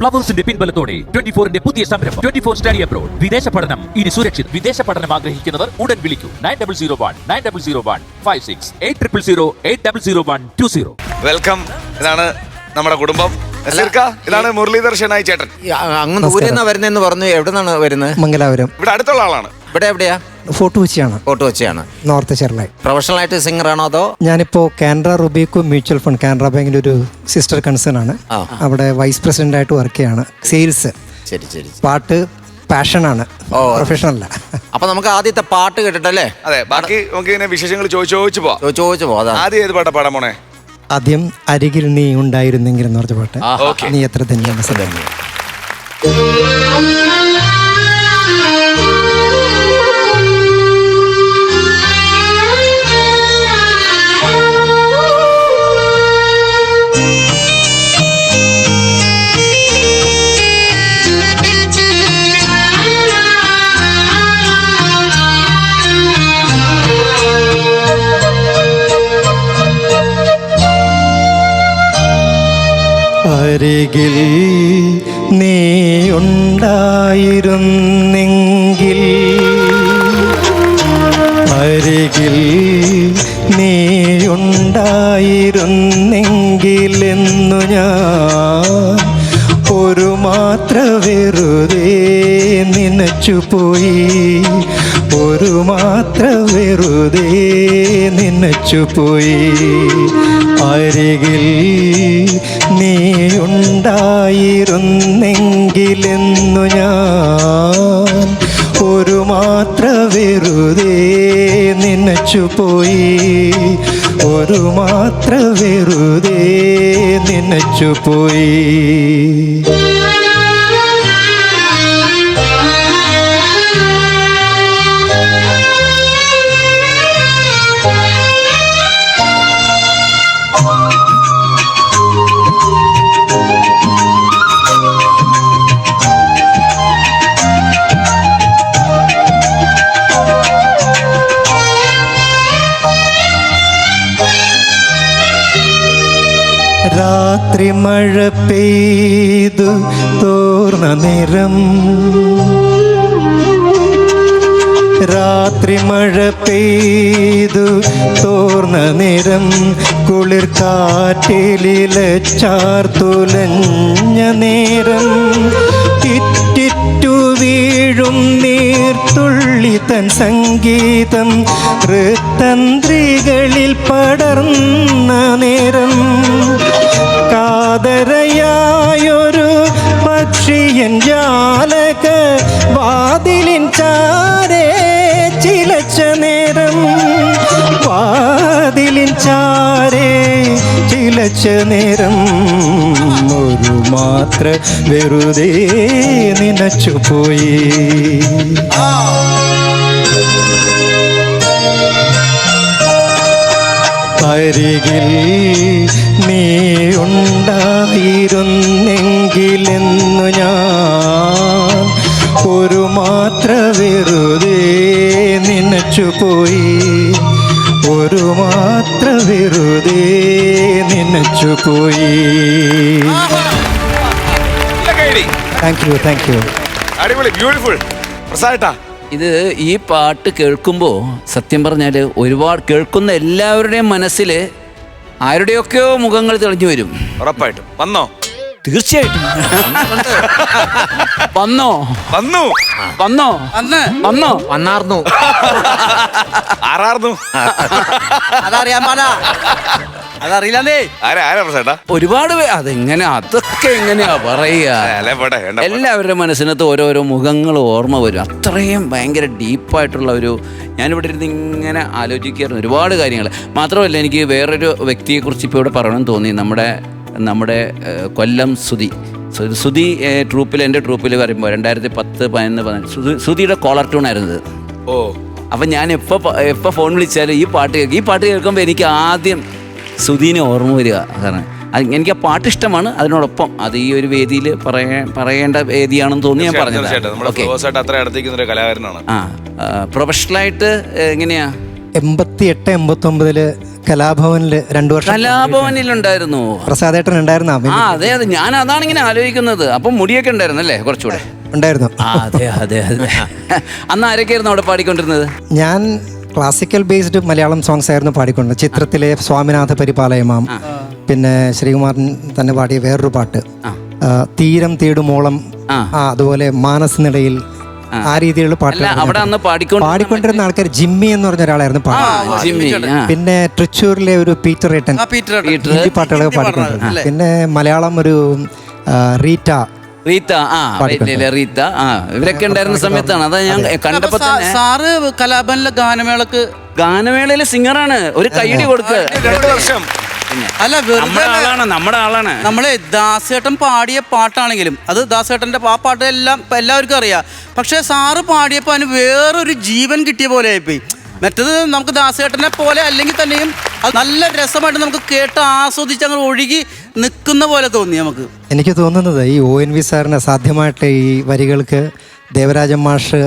പ്ലവേഴ്സിന്റെ പിൻബലത്തോടെ twenty ഫോറിന്റെ പുതിയ സംരംഭം. Twenty four study abroad. വിദേശ പഠനം. ഇനി സുരക്ഷിത്. വിദേശ പഠനം ആഗ്രഹിക്കുന്നവർ ഉടൻ വിളിക്കൂ. Nine double zero one nine double zero one five six eight triple zero eight double zero one two zero. Welcome. ഇതാണ് നമ്മുടെ കുടുംബം. നസീർക്ക ഇതാണ് മുരളീധർ ഷെനായി ചേട്ടൻ. ഈ അ- അങ്ങ് ദൂരെ വരുന്നതെന്ന് പറഞ്ഞു. എവിടെ നിന്നാണ് വരുന്നത്? മംഗലാപുരം. ഇവിടെ അടുത്തുള്ള ആളാണ്. ഇവിടെ എവിടെയാ? ഫോർട്ട് കൊച്ചിയാണ് ഫോർട്ട് കൊച്ചിയാണ് നോർത്ത് ചെറുളായി പ്രൊഫഷണൽ ആയിട്ട് സിംഗർ ആണോ അതോ? ഞാനിപ്പോ Canara Robeco mutual fund Canara ബാങ്കിൽ ഒരു സിസ്റ്റർ കൺസേൺ ആണ് അവിടെ വൈസ് പ്രസിഡന്റ് ആയിട്ട് വർക്ക് ചെയ്യാണ്. സെയിൽസ്. ശരി ശരി പാട്ട് പാഷനാണ്. പ്രൊഫഷണൽ പ്രൊഫഷണല്ല അപ്പൊ നമുക്ക് ആദ്യത്തെ പാട്ട് കേട്ടിട്ടല്ലേ? അതെ ബാക്കി നമുക്ക് ഇങ്ങനെ വിശേഷങ്ങൾ ചോദിച്ചു ചോദിച്ചു പോവാം. ആദ്യം ഏത് പാട്ടാ പാടാൻ പോണേ ആദ്യം അരികിൽ നീ ഉണ്ടായിരുന്നെങ്കിൽ എന്ന് പറഞ്ഞ പാട്ട്. നീ എത്ര തന്നെയാണ് സദം അരികിൽ നീ ഉണ്ടായിരുന്നെങ്കിൽ അരികിൽ നീ ഉണ്ടായിരുന്നെങ്കിലെന്നു ഞാൻ ഒരു മാത്ര വെറുതെ നനച്ചുപോയി. ഒരു മാത്ര വെറുതെ പോയി അരികിൽ നീ ഉണ്ടായിരുന്നെങ്കിലെന്നു ഞാൻ ഒരു മാത്ര വെറുതെ പോയി ഒരു മാത്ര വെറുതെ നനച്ചുപോയി. രാത്രി മഴ പെയ്തു തോർന്ന നിറം രാത്രി മഴ പെയ്തു. തോർന്ന നിറം കുളിർ കാറ്റിലില ചാർത്തുലഞ്ഞ നേരം. ഇറ്റിറ്റു വീഴും നീർത്തുള്ളി തൻ സംഗീതം. ഋതന്ത്രികളിൽ പടർന്ന നേരം. കാതരയായൊരു പക്ഷിയൻ ജാലക ചാരേ ചിലച്ച നേരം ഒരു മാത്ര വെറുതെ നിനച്ചു പോയി. അരികിൽ നീ ഉണ്ടായിരുന്നെങ്കിലെന്നു ഞാൻ ഒരു മാത്ര വെറുതെ നനച്ചുപോയി ഒരു മാത്ര വെറുതെ നനച്ചുപോയി. താങ്ക് യു താങ്ക് യു അടിപൊളി ബ്യൂട്ടിഫുൾ പ്രസാദേട്ടാ ഇത് ഈ പാട്ട് കേൾക്കുമ്പോ സത്യം പറഞ്ഞാൽ ഒരുപാട് കേൾക്കുന്ന എല്ലാവരുടെയും മനസ്സിൽ ആരുടെയൊക്കെയോ മുഖങ്ങൾ തെളിഞ്ഞു വരും. ഉറപ്പായിട്ടും. വന്നോ? തീർച്ചയായിട്ടും. വന്നോ? വന്നു. വന്നോ? വന്നോ. വന്നാർന്നു. ആറാർന്നു. അതറിയാൻ പാടാ. അതറിയില്ലേ ആരാ ആരാ പ്രസാദേട്ടാ ഒരുപാട് പേ- അതെങ്ങനെ അതൊക്കെ എങ്ങനെയാ പറയുക? അല്ലേ പോട്ടെ വേണ്ട പോട്ടെ. എല്ലാവരുടെ മനസ്സിനകത്ത് ഓരോരോ മുഖങ്ങൾ ഓർമ്മ വരും. അത്രയും ഭയങ്കര ഡീപ്പായിട്ടുള്ള ഒരു ഞാനിവിടെ ഇരുന്ന് ഇങ്ങനെ ആലോചിക്കാറുണ്ട് ഒരുപാട് കാര്യങ്ങൾ. മാത്രമല്ല എനിക്ക് വേറൊരു വ്യക്തിയെക്കുറിച്ച് ഇപ്പോൾ ഇവിടെ പറയണമെന്ന് തോന്നി. നമ്മുടെ നമ്മുടെ കൊല്ലം സുതി സുതി ട്രൂപ്പിൽ എന്റെ ട്രൂപ്പിൽ വരുമ്പോൾ രണ്ടായിരത്തി പത്ത് പതിനൊന്ന് പതിനഞ്ച് സുതിയുടെ കോളർ ട്യൂൺ ആയിരുന്നത്. ഓ. അപ്പം ഞാൻ എപ്പോൾ എപ്പോൾ ഫോൺ വിളിച്ചാലും ഈ പാട്ട് കേൾക്കും. ഈ പാട്ട് കേൾക്കുമ്പോൾ എനിക്ക് ആദ്യം സുധീനെ ഓർമ്മ വരിക. കാരണം അത് എനിക്ക് ആ പാട്ട് ഇഷ്ടമാണ്. അതിനോടൊപ്പം അത് ഈ ഒരു വേദിയിൽ പറയാൻ പറയേണ്ട വേദിയാണെന്ന് തോന്നി ഞാൻ പറഞ്ഞു പറഞ്ഞത്. അത്ര അടുത്തേക്കുന്ന ഒരു കലാകാരനാണ്. ആ പ്രൊഫഷണലായിട്ട് എങ്ങനെയാ? എൺപത്തി എട്ട് എൺപത്തി ഒമ്പതിൽ കലാഭവനിൽ രണ്ടു വർഷം കലാഭവനിലുണ്ടായിരുന്നു. പ്രസാദേട്ടൻ ഉണ്ടായിരുന്നു? ആ അതെ അതെ. ഞാൻ അതാണ് ഇങ്ങനെ ആലോചിക്കുന്നത്. അപ്പം മുടിയൊക്കെ ഉണ്ടായിരുന്നു അല്ലേ കുറച്ചുകൂടെ? ഉണ്ടായിരുന്നു. അതെ അതെ അതെ. അന്ന് ആരൊക്കെയായിരുന്നു അവിടെ പാടിക്കൊണ്ടിരുന്നത്? ഞാൻ ക്ലാസിക്കൽ ബേസ്ഡ് മലയാളം സോങ്സ് ആയിരുന്നു പാടിക്കൊണ്ട് ചിത്രത്തിലെ സ്വാമിനാഥ പരിപാലയമാം. പിന്നെ ശ്രീകുമാരൻ തന്നെ പാടിയ വേറൊരു പാട്ട്. തീരം തേടുമോളം. അതുപോലെ മാനസനിടയിൽ ആ. രീതിയിലുള്ള പാട്ട് പാടിക്കൊണ്ടിരുന്ന ആൾക്കാർ ജിമ്മി എന്ന് പറഞ്ഞ ഒരാളായിരുന്നു പാടി ജിമ്മി പിന്നെ തൃശ്ശൂരിലെ ഒരു പീറ്റർ ഏട്ടൻ. ഹിന്ദി പാട്ടുകളൊക്കെ പാടിക്കൊണ്ടിരുന്നു. പിന്നെ മലയാളം ഒരു റീറ്റ റീത്ത ആ റീത്ത ആ ഇവരൊക്കെ ഉണ്ടായിരുന്ന സമയത്താണ്. അതാ ഞാൻ കണ്ടപ്പോ തന്നെ സാറ് കലാഭവനിലെ ഗാനമേളക്ക് ഗാനമേളയിലെ സിംഗറാണ് ഒരു കൈയടി കൊടുക്ക്. രണ്ട് അല്ല വെറുതെ നമ്മുടെ ആളാണ് നമ്മുടെ ആളാണ്. നമ്മളെ ദാസേട്ടൻ പാടിയ പാട്ടാണെങ്കിലും അത് ദാസേട്ടന്റെ ആ പാട്ട് എല്ലാം ഇപ്പൊ എല്ലാവർക്കും അറിയാം. പക്ഷേ സാറ് പാടിയപ്പോൾ അതിന് വേറൊരു ജീവൻ കിട്ടിയ പോലെ ആയിപ്പോയി. മറ്റത് നമുക്ക് ദാസേട്ടനെ പോലെ അല്ലെങ്കിൽ തന്നെയും അത് നല്ല രസമായിട്ട് നമുക്ക് കേട്ട് ആസ്വദിച്ച് അങ്ങ് ഒഴുകി നിൽക്കുന്ന പോലെ തോന്നി നമുക്ക്. എനിക്ക് തോന്നുന്നത് ഈ ഒ എൻ വി സാറിന് സാധ്യമായിട്ട് ഈ വരികൾക്ക് ദേവരാജൻ മാഷ്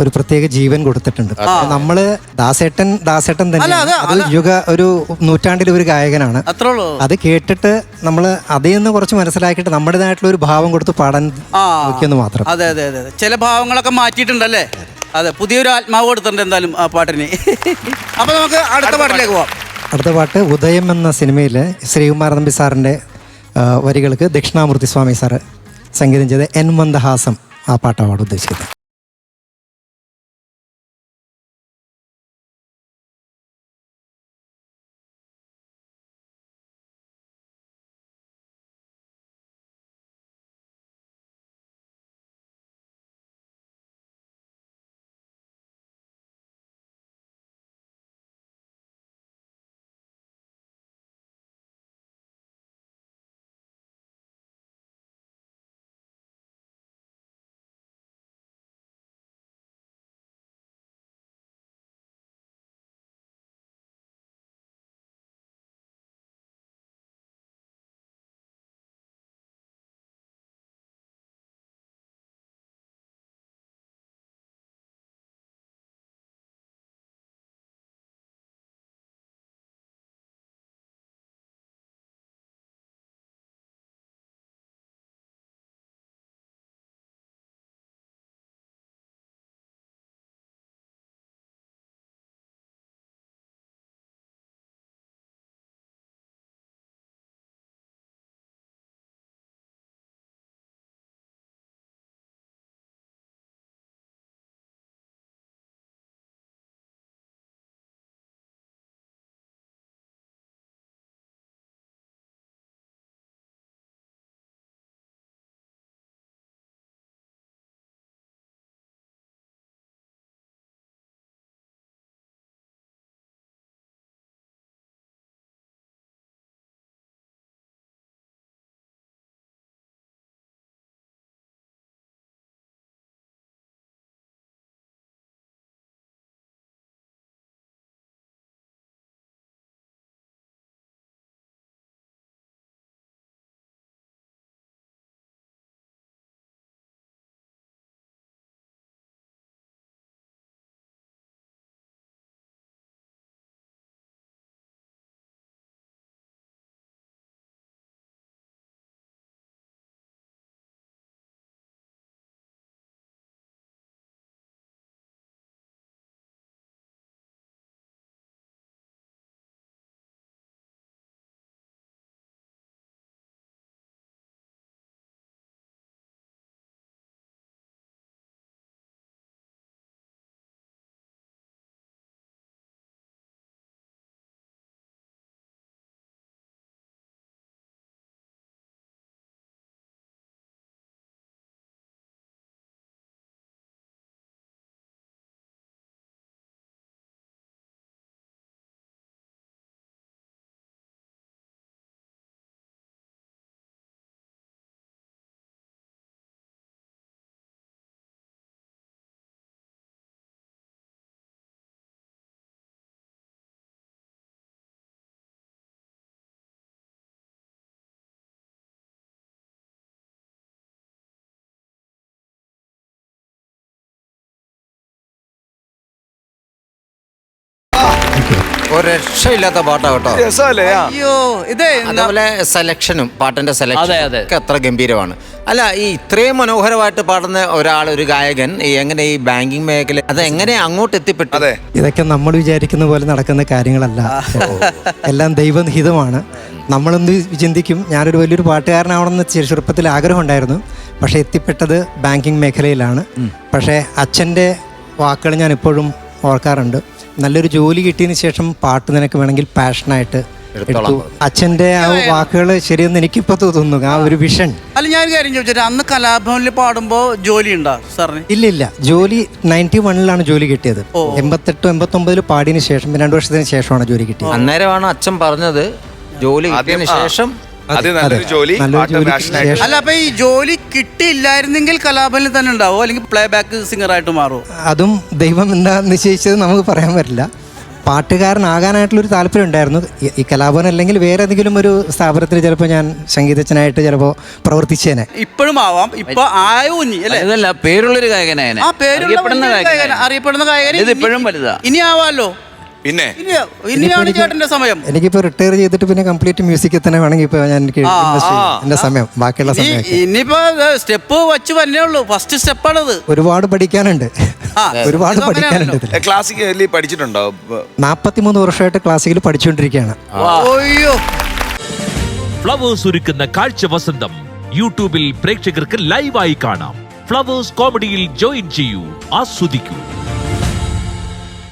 ഒരു പ്രത്യേക ജീവൻ കൊടുത്തിട്ടുണ്ട്. നമ്മൾ ദാസേട്ടൻ ദാസേട്ടൻ തന്നെ അല്ല, അത് യുഗ ഒരു നൂറ്റാണ്ടിലെ ഒരു ഗായകനാണ്. അത്രേ ഉള്ളൂ അത് കേട്ടിട്ട് നമ്മൾ അതിൽ നിന്ന് കുറച്ച് മനസ്സിലാക്കിയിട്ട് നമ്മുടേതായിട്ടുള്ള ഒരു ഭാവം കൊടുത്ത് പാടാൻ നോക്കിയെന്ന് മാത്രം. അതെ അതെ അതെ. അതെ. ചില ഭാവങ്ങളൊക്കെ മാറ്റിയിട്ടുണ്ടല്ലേ? അതെ പുതിയൊരു ആത്മാവ് കൊടുത്തിട്ടുണ്ട് എന്തായാലും ആ പാട്ടിന്. അപ്പൊ നമുക്ക് അടുത്ത പാട്ടിലേക്ക് പോവാം. അടുത്ത പാട്ട് ഉദയം എന്ന സിനിമയിലെ ശ്രീകുമാർ നമ്പി സാറിന്റെ വരികൾക്ക് ദക്ഷിണാമൂർത്തി സ്വാമി സാറ് സംഗീതം ചെയ്ത എൻ മന്ദഹാസം ആ പാട്ടാണ് ഉദ്ദേശിക്കുന്നത്. ഒരു രക്ഷയില്ലാത്ത പാട്ടാ കേട്ടോ. രസമല്ലേ? ആ. അയ്യോ ഇതേ അതേപോലെ സെലക്ഷനും പാട്ടിന്റെ അതെ, സെലക്ഷൻ അതെ. ഒക്കെ അത്ര ഗംഭീരമാണ്. അല്ല ഈ ഇത്രയും മനോഹരമായിട്ട് പാടുന്ന ഒരാൾ ഒരു ഗായകൻ ഈ എങ്ങനെ ഈ ബാങ്കിങ് മേഖല അത് എങ്ങനെ അങ്ങോട്ട് എത്തിപ്പെട്ടു? അതെ. ഇതൊക്കെ നമ്മൾ വിചാരിക്കുന്ന പോലെ നടക്കുന്ന കാര്യങ്ങളല്ല. എല്ലാം ദൈവനിഹിതമാണ് നമ്മളൊന്ന് ചിന്തിക്കും ഞാനൊരു വലിയൊരു പാട്ടുകാരനാവണമെന്ന് ചെ- ചെറുപ്പത്തിൽ ആഗ്രഹമുണ്ടായിരുന്നു. പക്ഷേ എത്തിപ്പെട്ടത് ബാങ്കിങ് മേഖലയിലാണ്. പക്ഷേ അച്ഛന്റെ വാക്കുകൾ ഞാൻ ഇപ്പോഴും ഓർക്കാറുണ്ട്. നല്ലൊരു ജോലി കിട്ടിയതിന് ശേഷം പാട്ട് നിനക്ക് വേണമെങ്കിൽ പാഷനായിട്ട് അച്ഛന്റെ അച്ഛന്റെ ആ വാക്കുകൾ ശരിയെന്ന് എനിക്കിപ്പോൾ തോന്നുന്നു. ആ ഒരു വിഷൻ അല്ല ഞാൻ ഒരു കാര്യം ചോദിച്ചിട്ട്? അന്ന് കലാഭവനിൽ പാടുമ്പോ ജോലി ഉണ്ടോ സാറിന്? ഇല്ല ഇല്ല. ജോലി നയന്റി വണ്ണിലാണ് ജോലി കിട്ടിയത്. എൺപത്തെട്ട് എൺപത്തൊമ്പതിൽ പാടിയതിനു ശേഷം രണ്ടു വർഷത്തിന് ശേഷമാണ് ജോലി കിട്ടിയത്. അന്നേരമാണ് അച്ഛൻ പറഞ്ഞത് ജോലി കിട്ടിയതിന് ശേഷം ആദ്യം നല്ലൊരു ജോലി പാട്ട് അല്ല അപ്പൊ ഈ ജോലി കിട്ടിയില്ലായിരുന്നെങ്കിൽ കലാപനിൽ തന്നെ ഉണ്ടാവോ? അല്ലെങ്കിൽ പ്ലേ ബാക്ക് സിംഗർ ആയിട്ട് മാറുമോ അതും ദൈവം എന്താ നിശ്ചയിച്ചത് നമുക്ക് പറയാൻ പറ്റില്ല. പാട്ടുകാരനാകാനായിട്ടുള്ളൊരു താല്പര്യം ഉണ്ടായിരുന്നു. ഈ- ഈ കലാഭവൻ അല്ലെങ്കിൽ വേറെ ഏതെങ്കിലും ഒരു സ്ഥാപനത്തിൽ ചിലപ്പോൾ ഞാൻ സംഗീതജ്ഞനായിട്ട് ചിലപ്പോൾ പ്രവർത്തിച്ചേനെ. ഇപ്പോഴും ആവാം. ഇപ്പൊ അല്ലേ? അതല്ല പേരുള്ളൊരു ഗായകനായനെ. ആ പേരുള്ള ഗായകൻ അറിയപ്പെടുന്ന ഗായകൻ ഇത് ഇപ്പോഴും വലുതാ. ഇനി ആവാലോ? പിന്നെ? ഇനി ഇനിയാണ് ചേട്ടന്റെ സമയം. എനിക്കിപ്പോ റിട്ടയർ ചെയ്തിട്ട് പിന്നെ കംപ്ലീറ്റ് മ്യൂസിക്കിൽ തന്നെ വേണമെങ്കിൽ ഞാൻ എനിക്ക് ഇൻവെസ്റ്റ് ചെയ്യും. സമയം ബാക്കിയുള്ള സമയം ഇനിയിപ്പോ സ്റ്റെപ്പ് വച്ച് തന്നെ ഉള്ളൂ. ഫസ്റ്റ് സ്റ്റെപ്പാണത് ഒരുപാട് പഠിക്കാനുണ്ട്. ആ, ഒരുപാട് പഠിക്കാനുണ്ട് ക്ലാസ്സിക്കലി ക്ലാസിക്കലി പഠിച്ചിട്ടുണ്ടോ? നാപ്പത്തിമൂന്ന് വർഷമായിട്ട് ക്ലാസ്സിക്കൽ പഠിച്ചുകൊണ്ടിരിക്കുകയാണ് അയ്യോ. ഫ്ലവേഴ്സ് ഒരുക്കുന്ന കാഴ്ച വസന്തം. യൂട്യൂബിൽ പ്രേക്ഷകർക്ക് ലൈവായി കാണാം. ഫ്ലവേഴ്സ് കോമഡിയിൽ ജോയിൻ ചെയ്യൂ. ആസ്വദിക്കൂ.